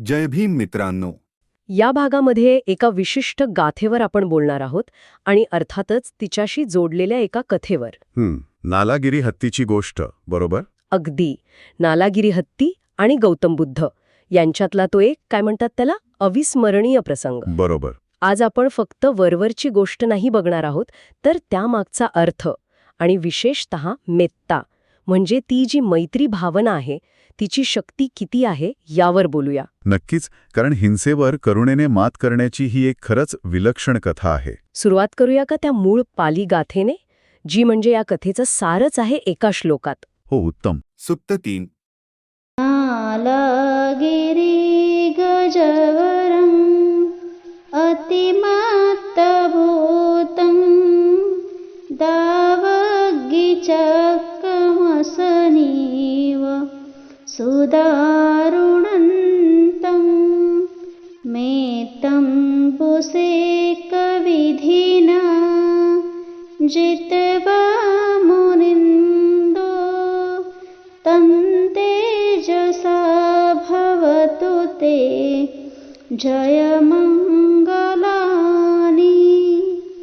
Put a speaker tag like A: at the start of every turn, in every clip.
A: जय भीम मित्रांनो.
B: या भागामध्ये एका विशिष्ट गाथेवर आपण बोलणार आहोत आणि अर्थातच तिच्याशी जोडलेल्या एका कथेवर.
C: हं, नालागिरी हत्तीची गोष्ट बरोबर?
B: अगदी. नालागिरी हत्ती आणि गौतम बुद्ध यांच्यातला तो एक काय म्हणतात त्याला अविस्मरणीय प्रसंग.
C: बरोबर.
B: आज आपण फक्त वरवरची गोष्ट नाही बघणार आहोत तर त्यामागचा अर्थ आणि विशेषत मेत्ता म्हणजे ती जी मैत्री भावना आहे तिची शक्ती किती आहे यावर बोलूया.
C: नक्कीच कारण हिंसेवर करुणेने मात करण्याची ही एक खरंच विलक्षण कथा आहे.
B: सुरुवात करूया का त्या मूळ पाली गाथेने जी म्हणजे या कथेचं सारच आहे एका श्लोकात.
C: हो उत्तम.
A: सुप्त तीन.
D: नालगिरि गजवरम् अतिमत्तभूतं न्दो तन्तेजसा भवतु ते जयमङ्गलानि।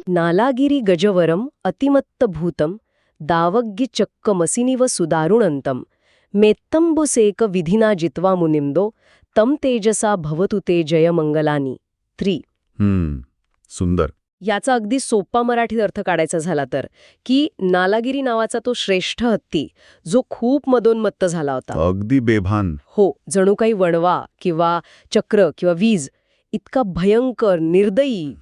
B: नालागिरिगजवरम् अतिमत्तभूतं दावग्गिचक्कमसिनिव सुदारुणन्तम् मेत्तंबुसेक विधिना जित्वा मुनिंदो तम तेजसा भवतु ते जयमंगलानी थ्री
C: सुंदर
B: याचा अगदी सोपा मराठीत अर्थ काढायचा झाला तर की नालागिरी नावाचा तो श्रेष्ठ हत्ती जो खूप मदोन्मत्त झाला होता
C: अगदी बेभान
B: हो जणू काही वणवा किंवा चक्र किंवा वीज इतका भयंकर निर्दयी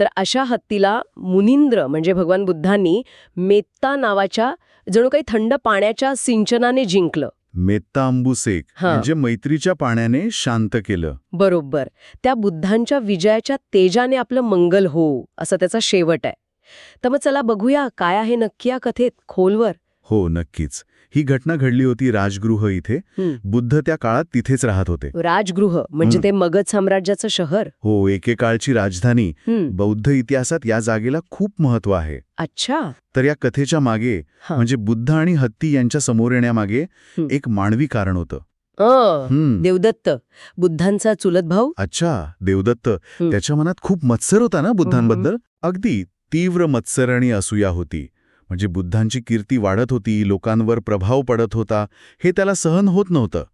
B: तर अशा हत्तीला मुनिंद्र म्हणजे भगवान बुद्धांनी मेत्ता नावाच्या जणू काही थंड पाण्याच्या सिंचनाने जिंकलं.
C: मेत्ता अंबुसेक
B: हा.
C: म्हणजे मैत्रीच्या पाण्याने शांत केलं.
B: बरोबर. त्या बुद्धांच्या विजयाच्या तेजाने आपलं मंगल हो असं त्याचा शेवट आहे. तर मग चला बघूया काय आहे नक्की या कथेत? खोलवर?
C: हो नक्कीच. ही घटना घडली होती राजगृह इथे. बुद्ध त्या काळात तिथेच राहत होते
B: राजगृह म्हणजे. ते मगध साम्राज्याचं शहर
C: हो एकेकाळची राजधानी बौद्ध इतिहासात या जागेला खूप महत्त्व आहे
B: अच्छा
C: तर या कथेच्या मागे. म्हणजे बुद्ध आणि हत्ती यांच्या समोर येण्यामागे. एक मानवी कारण होतं.
B: देवदत्त बुद्धांचा चुलत भाऊ
C: अच्छा देवदत्त. त्याच्या मनात खूप मत्सर होता ना बुद्धांबद्दल अगदी तीव्र मत्सर आणि असूया होती म्हणजे बुद्धांची कीर्ती वाढत होती लोकांवर प्रभाव पडत होता हे त्याला सहन होत नव्हतं.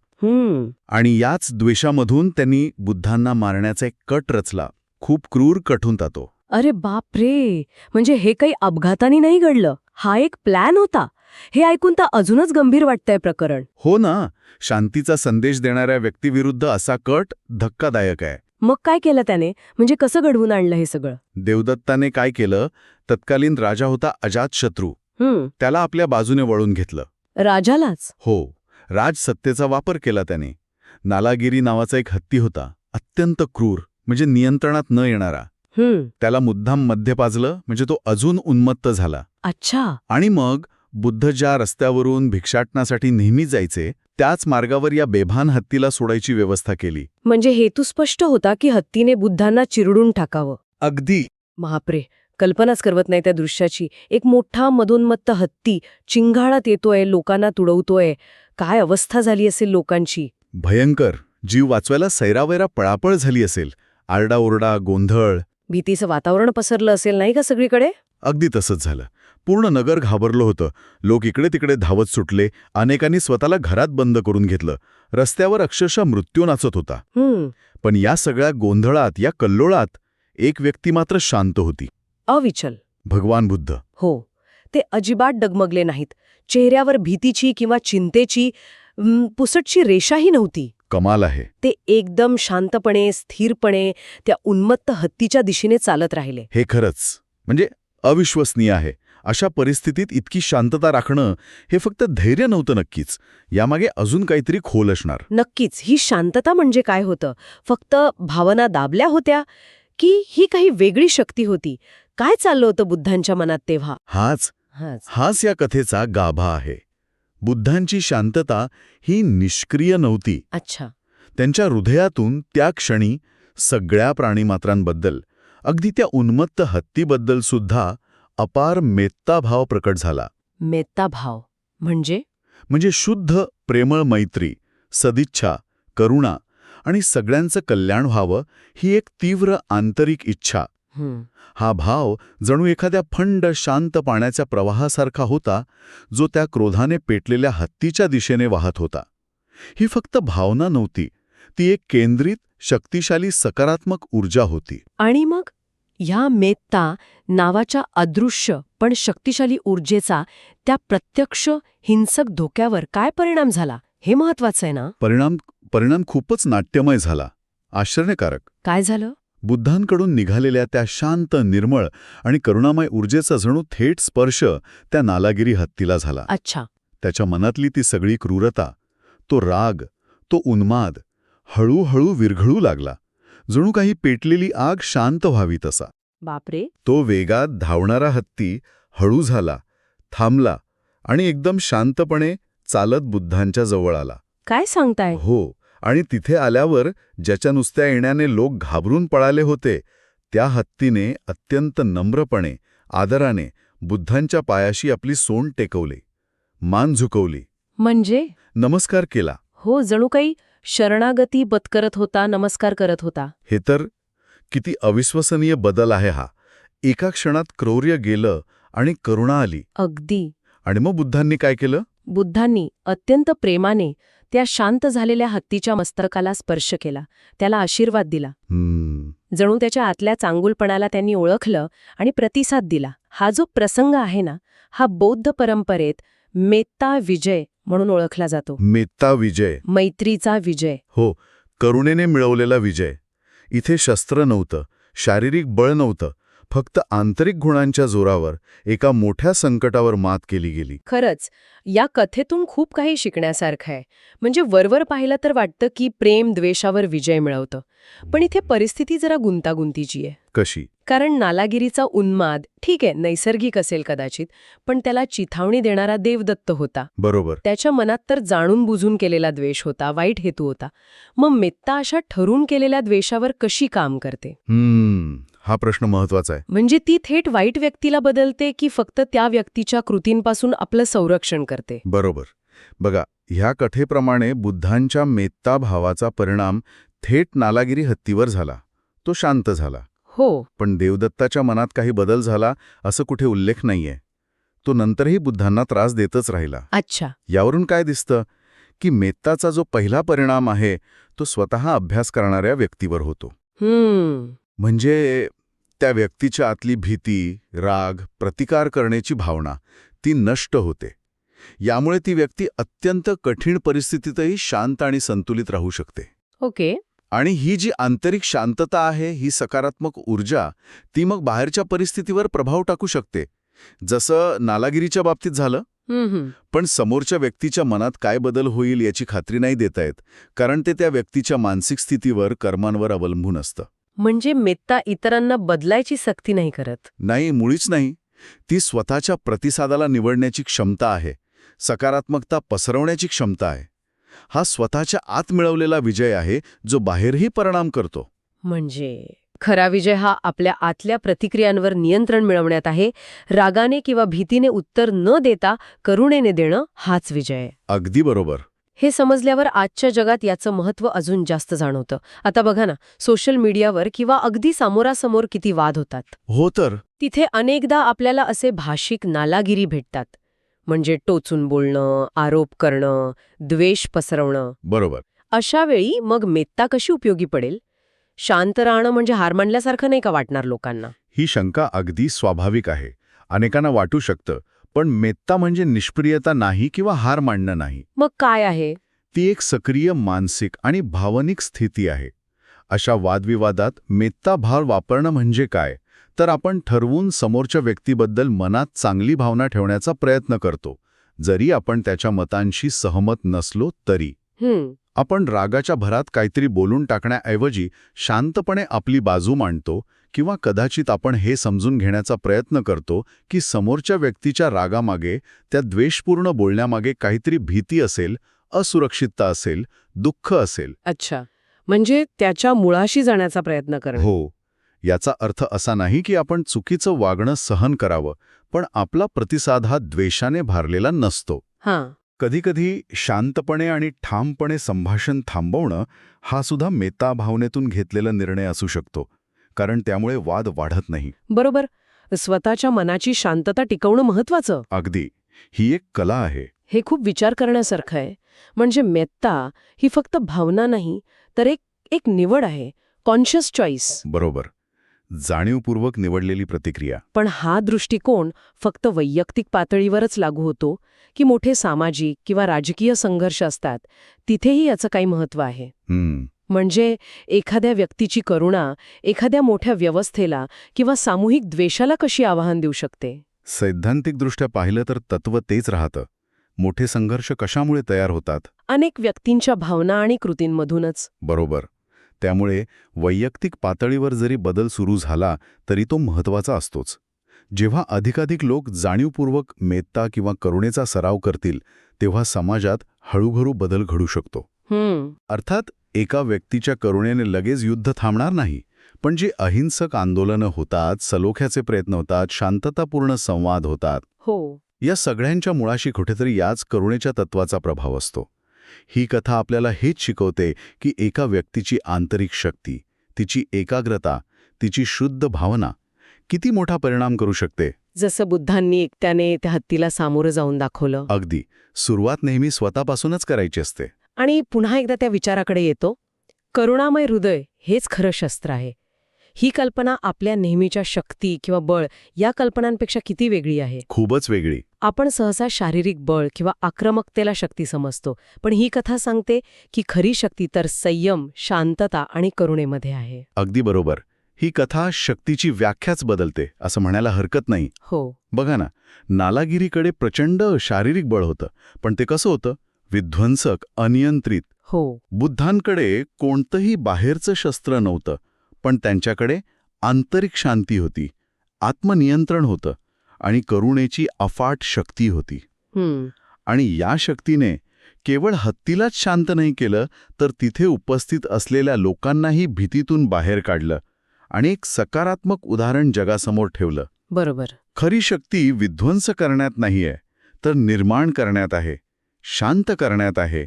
C: आणि याच द्वेषामधून त्यांनी बुद्धांना मारण्याचा एक कट रचला. खूप क्रूर कट होता तो.
B: अरे बाप रे! म्हणजे हे काही अपघाताने नाही घडलं. हा एक प्लॅन होता. हे ऐकून तर अजूनच गंभीर वाटतंय प्रकरण.
C: हो ना. शांतीचा संदेश देणाऱ्या व्यक्तीविरुद्ध असा कट धक्कादायक आहे.
B: मग काय केलं त्याने? म्हणजे कसं घडवून आणलं हे सगळं?
C: देवदत्ताने काय केलं? तत्कालीन राजा होता अजातशत्रू.
B: हम्म.
C: त्याला आपल्या बाजूने वळून घेतलं.
B: राजालाच?
C: हो. राजसत्तेचा वापर केला त्याने. नालागिरी नावाचा एक हत्ती होता. अत्यंत क्रूर म्हणजे नियंत्रणात न येणारा.
B: हम्म.
C: त्याला मुद्दाममध्ये पाजलं म्हणजे तो अजून उन्मत्त झाला.
B: अच्छा.
C: आणि मग बुद्ध ज्या रस्त्यावरून भिक्षाटनासाठी नेहमी जायचे त्याच मार्गावर या बेभान हत्तीला सोडायची व्यवस्था केली.
B: म्हणजे हेतू स्पष्ट होता की हत्तीने बुद्धांना चिरडून टाकावं.
C: अगदी.
B: महाप्रे कल्पनाच करवत नाही त्या दृश्याची. एक मोठा मधोन्मत्त हत्ती चिंघाळात येतोय लोकांना तुडवतोय. काय अवस्था झाली असेल लोकांची?
C: भयंकर. जीव वाचवायला सैरावैरा पळापळ झाली असेल. आरडाओरडा गोंधळ.
B: भीतीचं वातावरण पसरलं असेल नाही का सगळीकडे?
C: अगदी तसंच झालं. पूर्ण नगर घाबरलं होतं. लोक इकडे तिकडे धावत सुटले. अनेकांनी स्वतःला घरात बंद करून घेतलं. रस्त्यावर अक्षरशः मृत्यू नाचत होता. पण या सगळ्या गोंधळात या कल्लोळात एक व्यक्ती मात्र शांत होती.
B: अविचल.
C: भगवान बुद्ध.
B: हो. ते अजिबात डगमगले नाहीत. चेहऱ्यावर भीतीची किंवा चिंतेची पुसटची रेषाही नव्हती.
C: कमाल आहे.
B: ते एकदम शांतपणे स्थिरपणे त्या उन्मत्त हत्तीच्या दिशेने चालत राहिले.
C: हे खरंच म्हणजे अविश्वसनीय आहे. अशा परिस्थितीत इतकी शांतता राखणं हे फक्त धैर्य नव्हतं नक्कीच. यामागे अजून काहीतरी खोल असणार.
B: नक्कीच. ही शांतता म्हणजे काय होतं? फक्त भावना दाबल्या होत्या की ही काही वेगळी शक्ती होती? काय चाललं होतं बुद्धांच्या मनात तेव्हा?
C: हाच
B: हाच.
C: या कथेचा गाभा आहे. बुद्धांची शांतता ही निष्क्रिय नव्हती.
B: अच्छा.
C: त्यांच्या हृदयातून त्या क्षणी सगळ्या प्राणीमात्रांबद्दल अगदी त्या उन्मत्त हत्तीबद्दल सुद्धा अपार मेत्ताभाव प्रकट झाला.
B: मेत्ता भाव म्हणजे?
C: म्हणजे शुद्ध प्रेमळ मैत्री सदिच्छा करुणा आणि सगळ्यांचं कल्याण व्हावं ही एक तीव्र आंतरिक इच्छा.
B: हं,
C: हा भाव जणू एखाद्या फंड शांत पाण्याच्या प्रवाहासारखा होता जो त्या क्रोधाने पेटलेल्या हत्तीच्या दिशेने वाहत होता. ही फक्त भावना नव्हती ती एक केंद्रित शक्तिशाली सकारात्मक ऊर्जा होती.
B: आणि मग? ह्या मेत्ता नावाच्या अदृश्य पण शक्तिशाली ऊर्जेचा त्या प्रत्यक्ष हिंसक धोक्यावर काय परिणाम झाला? हे महत्वाचं आहे ना?
C: परिणाम परिणाम खूपच नाट्यमय झाला. आश्चर्यकारक.
B: काय झालं?
C: बुद्धांकडून निघालेल्या त्या शांत निर्मळ आणि करुणामय ऊर्जेचा जणू थेट स्पर्श त्या नालागिरी हत्तीला झाला.
B: अच्छा.
C: त्याच्या मनातली ती सगळी क्रूरता तो राग तो उन्माद हळूहळू विरघळू लागला. जणू काही पेटलेली आग शांत व्हावी तसा
B: बापरे.
C: तो वेगात धावणारा हत्ती हळू झाला थांबला आणि एकदम शांतपणे चालत बुद्धांच्या जवळ आला.
B: काय सांगताय?
C: हो आणि तिथे आल्यावर ज्याच्या नुसत्या येण्याने लोक घाबरून पळाले होते त्या हत्तीने अत्यंत नम्रपणे आदराने बुद्धांच्या पायाशी आपली सोंड टेकवली मान झुकवली.
B: म्हणजे?
C: नमस्कार केला.
B: हो जणू काही शरणागती बत्करत होता नमस्कार करत होता.
C: हे तर किती अविश्वसनीय बदल आहे हा. एका क्षणात क्रौर्य गेलं आणि करुणा आली.
B: अगदी.
C: आणि मग बुद्धांनी काय केलं?
B: बुद्धांनी अत्यंत प्रेमाने त्या शांत झालेल्या हत्तीच्या मस्तकाला स्पर्श केला. त्याला आशीर्वाद दिला. जणू त्याच्या आतल्या चांगुलपणाला त्यांनी ओळखलं आणि प्रतिसाद दिला. हा जो प्रसंग आहे ना हा बौद्ध परंपरेत मेत्ता विजय म्हणून ओळखला जातो.
C: मेत्ता विजय.
B: मैत्रीचा विजय.
C: हो करुणेने मिळवलेला विजय. इथे शस्त्र नव्हतं शारीरिक बळ नव्हतं फक्त आंतरिक गुणांच्या जोरावर एका मोठ्या संकटावर मात केली गेली.
B: खरंच या कथेतून खूप काही शिकण्यासारखं आहे. म्हणजे वरवर पाहिलं तर वाटतं की प्रेम द्वेषावर विजय मिळवतं. पण इथे परिस्थिती जरा गुंतागुंतीची आहे.
C: कशी?
B: कारण नालागिरीचा उन्माद ठीक आहे नैसर्गिक असेल कदाचित पण त्याला चिथावणी देणारा देवदत्त होता.
C: बरोबर.
B: त्याच्या मनात तर जाणून बुजून केलेला द्वेष होता वाईट हेतू होता. मग मेत्ता अशा ठरून केलेल्या द्वेषावर कशी काम करते?
C: हम्म. हा प्रश्न महत्त्वाचा आहे.
B: म्हणजे ती थेट वाईट व्यक्तीला बदलते की फक्त त्या व्यक्तीच्या कृतींपासून आपलं संरक्षण करते?
C: बरोबर. बघा ह्या कथेप्रमाणे बुद्धांच्या मेत्ता भावाचा परिणाम थेट नालागिरी हत्तीवर झाला. तो शांत झाला.
B: हो.
C: पण देवदत्ताच्या मनात काही बदल झाला असं कुठे उल्लेख नाहीये. तो नंतरही बुद्धांना त्रास देतच राहिला.
B: अच्छा.
C: यावरून काय दिसतं? की मेत्ताचा जो पहिला परिणाम आहे तो स्वतः अभ्यास करणाऱ्या व्यक्तीवर होतो.
B: हम्म.
C: म्हणजे त्या व्यक्तीच्या आतली भीती राग प्रतिकार करण्याची भावना ती नष्ट होते. यामुळे ती व्यक्ती अत्यंत कठीण परिस्थितीतही शांत आणि संतुलित राहू शकते.
B: ओके.
C: आणि ही जी आंतरिक शांतता आहे ही सकारात्मक ऊर्जा ती मग बाहेरच्या परिस्थितीवर प्रभाव टाकू शकते. जसं नालागिरीच्या बाबतीत झालं. पण समोरच्या व्यक्तीच्या मनात काय बदल होईल याची खात्री नाही देता येत कारण ते त्या व्यक्तीच्या मानसिक स्थितीवर कर्मांवर अवलंबून असतं.
B: म्हणजे मेत्ता इतरांना बदलायची सक्ती नाही करत.
C: नाही मुळीच नाही. ती स्वतःच्या प्रतिसादाला निवडण्याची क्षमता आहे. सकारात्मकता पसरवण्याची क्षमता आहे. हा स्वतःच्या आत मिळवलेला विजय आहे जो बाहेरही परिणाम करतो.
B: म्हणजे? खरा विजय हा आपल्या आतल्या प्रतिक्रियांवर नियंत्रण मिळवण्यात आहे. रागाने किंवा भीतीने उत्तर न देता करुणेने देणं हाच विजय.
C: अगदी बरोबर.
B: हे समजल्यावर आजच्या जगात याचं महत्त्व अजून जास्त जाणवतं. आता बघा ना सोशल मीडियावर किंवा अगदी समोरासमोर किती वाद होतात.
C: हो तर.
B: तिथे अनेकदा आपल्याला असे भाषिक नालागिरी भेटतात. म्हणजे टोचून बोलणं आरोप करणं द्वेष पसरवणं.
C: बरोबर.
B: अशा वेळी मग मेत्ता कशी उपयोगी पडेल? शांत राहणं म्हणजे हार मानल्यासारखं नाही का वाटणार लोकांना?
C: ही शंका अगदी स्वाभाविक आहे. अनेकांना वाटू शकतं पण मेत्ता म्हणजे निष्प्रियता नाही किंवा हार मांडणं नाही.
B: मग काय आहे?
C: ती एक सक्रिय मानसिक आणि भावनिक स्थिती आहे. अशा वादविवादात मेत्ता भाव वापरणं म्हणजे काय? तर आपण ठरवून समोरच्या व्यक्तीबद्दल मनात चांगली भावना ठेवण्याचा प्रयत्न करतो. जरी आपण त्याच्या मतांशी सहमत नसलो तरी. आपण रागाच्या भरात काहीतरी बोलून टाकण्याऐवजी शांतपणे आपली बाजू मांडतो किंवा कदाचित आपण हे समजून घेण्याचा प्रयत्न करतो की समोरच्या व्यक्तीच्या रागामागे त्या द्वेषपूर्ण बोलण्यामागे काहीतरी भीती असेल असुरक्षितता असेल दुःख असेल.
B: अच्छा. म्हणजे त्याच्या मुळाशी जाण्याचा प्रयत्न करणं.
C: हो. याचा अर्थ असा नाही की आपण चुकीचं वागणं सहन करावं पण आपला प्रतिसाद हा द्वेषाने भारलेला नसतो.
B: हां.
C: कधीकधी शांतपणे आणि ठामपणे संभाषण थांबवणं हा सुद्धा मेता भावनेतून घेतलेला निर्णय असू शकतो. कारण त्यामुळे वाद वाढत नाही.
B: बरोबर. स्वतःच्या मनाची शांतता टिकवणं महत्वाचं
C: अगदी. ही एक कला आहे.
B: हे खूप विचार करण्यासारखं आहे. म्हणजे मेत्ता ही फक्त भावना नाही तर एक एक निवड आहे. कॉन्शियस चॉईस
C: बरोबर. जाणीवपूर्वक निवडलेली प्रतिक्रिया.
B: पण हा दृष्टिकोन फक्त वैयक्तिक पातळीवरच लागू होतो की मोठे सामाजिक किंवा राजकीय संघर्ष असतात. तिथेही याचं काही महत्त्व आहे. म्हणजे एखाद्या व्यक्तीची करुणा एखाद्या मोठ्या व्यवस्थेला किंवा सामूहिक द्वेषाला कशी आवाहन देऊ शकते?
C: सैद्धांतिकदृष्ट्या पाहिलं तर तत्व तेच राहतं. मोठे संघर्ष कशामुळे तयार होतात?
B: अनेक व्यक्तींच्या भावना आणि कृतींमधूनच.
C: बरोबर. त्यामुळे वैयक्तिक पातळीवर जरी बदल सुरू झाला तरी तो महत्त्वाचा असतोच. जेव्हा अधिकाधिक लोक जाणीवपूर्वक मेत्ता किंवा करुणेचा सराव करतील तेव्हा समाजात हळूहळू बदल घडू शकतो. अर्थात एका व्यक्तीच्या करुणेने लगेच युद्ध थांबणार नाही. पण जी अहिंसक आंदोलनं होतात सलोख्याचे प्रयत्न होतात शांततापूर्ण संवाद होतात
B: हो.
C: या सगळ्यांच्या मुळाशी कुठेतरी याच करुणेच्या तत्वाचा प्रभाव असतो. ही कथा आपल्याला हेच शिकवते की एका व्यक्तीची आंतरिक शक्ती तिची एकाग्रता तिची शुद्ध भावना किती मोठा परिणाम करू शकते?
B: जसं बुद्धांनी एकट्याने त्या हत्तीला सामोरं जाऊन दाखवलं.
C: अगदी. सुरुवात नेहमी स्वतःपासूनच करायची असते.
B: आणि पुन्हा एकदा त्या विचाराकडे येतो करुणामय हृदय हेच खरं शस्त्र आहे. ही कल्पना आपल्या नेहमीच्या शक्ती किंवा बळ या कल्पनांपेक्षा किती वेगळी आहे?
C: खूपच वेगळी.
B: आपण सहसा शारीरिक बळ किंवा आक्रमकतेला शक्ती समजतो पण ही कथा सांगते की खरी शक्ती तर संयम शांतता आणि करुणेमध्ये आहे.
C: अगदी बरोबर. ही कथा शक्तीची व्याख्याच बदलते असं म्हणायला हरकत नाही.
B: हो.
C: बघा ना नालागिरीकडे प्रचंड शारीरिक बळ होतं पण ते कसं होतं? विध्वंसक अनियंत्रित.
B: हो.
C: बुद्धांकडे कोणतंही बाहेरचं शस्त्र नव्हतं पण त्यांच्याकडे आंतरिक शांती होती आत्मनियंत्रण होतं आणि करुणेची अफाट शक्ती होती. आणि या शक्तीने केवळ हत्तीलाच शांत नाही केलं तर तिथे उपस्थित असलेल्या लोकांनाही भीतीतून बाहेर काढलं आणि एक सकारात्मक उदाहरण जगासमोर ठेवलं.
B: बरोबर.
C: खरी शक्ती विध्वंस करण्यात नाहीये तर निर्माण करण्यात आहे. शांत करण्यात आहे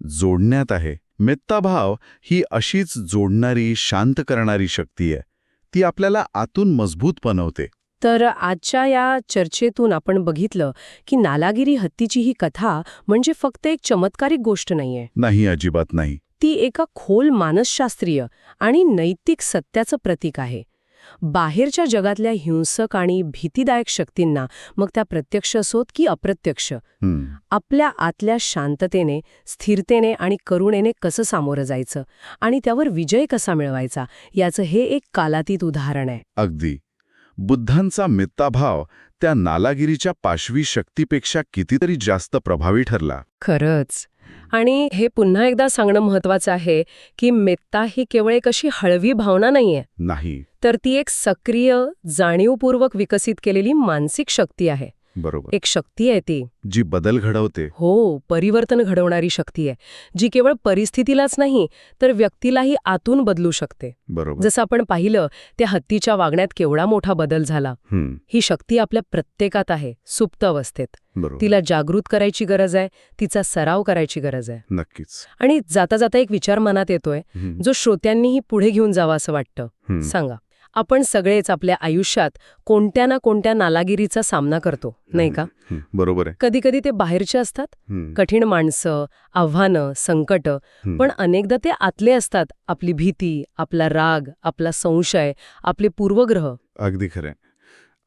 C: जोडण्यात आहे. मेत्ताभाव ही अशीच जोडणारी शांत करणारी शक्ती आहे. ती आपल्याला आतून मजबूत बनवते.
B: तर आजच्या या चर्चेतून आपण बघितलं की नालागिरी हत्तीची ही कथा म्हणजे फक्त एक चमत्कारिक गोष्ट नाहीये.
C: नाही अजिबात नाही.
B: ती एका खोल मानसशास्त्रीय आणि नैतिक सत्याचं प्रतीक आहे. बाहेरच्या जगातल्या हिंसक आणि भीतीदायक शक्तींना मग त्या प्रत्यक्ष असोत की अप्रत्यक्ष? आपल्या आतल्या शांततेने स्थिरतेने आणि करुणेने कसं सामोरं जायचं? आणि त्यावर विजय कसा मिळवायचा? याचं हे एक कालातीत उदाहरण आहे.
C: अगदी. बुद्धांचा मित्ताभाव त्या नालागिरीच्या पाशवी शक्तीपेक्षा कितीतरी जास्त प्रभावी ठरला.
B: खरंच. आणि हे पुन्हा एकदा सांगणं महत्वाचं आहे की मेत्ता ही केवळ एक अशी हळवी भावना नाहीये.
C: नाही.
B: तर ती एक सक्रिय जाणीवपूर्वक विकसित केलेली मानसिक शक्ती आहे.
C: बरोबर.
B: एक शक्ती आहे ती.
C: जी बदल घडवते.
B: हो परिवर्तन घडवणारी शक्ती आहे. जी केवळ परिस्थितीलाच नाही तर व्यक्तीलाही आतून बदलू शकते.
C: बरोबर.
B: जसं आपण पाहिलं त्या हत्तीच्या वागण्यात केवढा मोठा बदल झाला.
C: हं,
B: ही शक्ती आपल्या प्रत्येकात आहे सुप्त अवस्थेत.
C: बरोबर.
B: तिला जागृत करायची गरज आहे तिचा सराव करायची गरज आहे.
C: नक्कीच.
B: आणि जाता जाता एक विचार मनात येतोय जो श्रोत्यांनीही पुढे घेऊन जावा असं वाटतं. सांगा. आपण सगळेच आपल्या आयुष्यात कोणत्या ना कोणत्या नालागिरीचा सामना करतो नाही का?
C: बरोबर आहे.
B: कधी कधी ते बाहेरचे असतात कठीण माणसं आव्हानं संकट पण अनेकदा ते आतले असतात आपली भीती आपला राग आपला संशय आपले पूर्वग्रह.
C: अगदी खरंय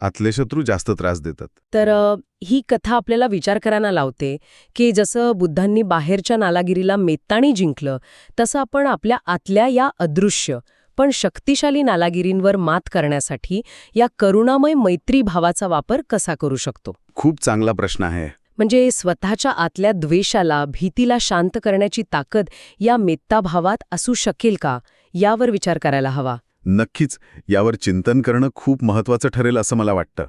C: आतले शत्रू जास्त त्रास देतात.
B: तर ही कथा आपल्याला विचार करायला लावते की जसं बुद्धांनी बाहेरच्या नालागिरीला मेत्ताणी जिंकलं तसं आपण आपल्या आतल्या या अदृश्य पण शक्तिशाली नालागिरींवर मात करण्यासाठी या करुणामय मैत्री भावाचा वापर कसा करू शकतो?
C: खूप चांगला प्रश्न आहे.
B: म्हणजे स्वतःच्या आतल्या द्वेषाला भीतीला शांत करण्याची ताकद या मेत्ताभावात असू शकेल का? यावर विचार करायला हवा.
C: नक्कीच यावर चिंतन करणं खूप महत्वाचं ठरेल असं मला वाटतं.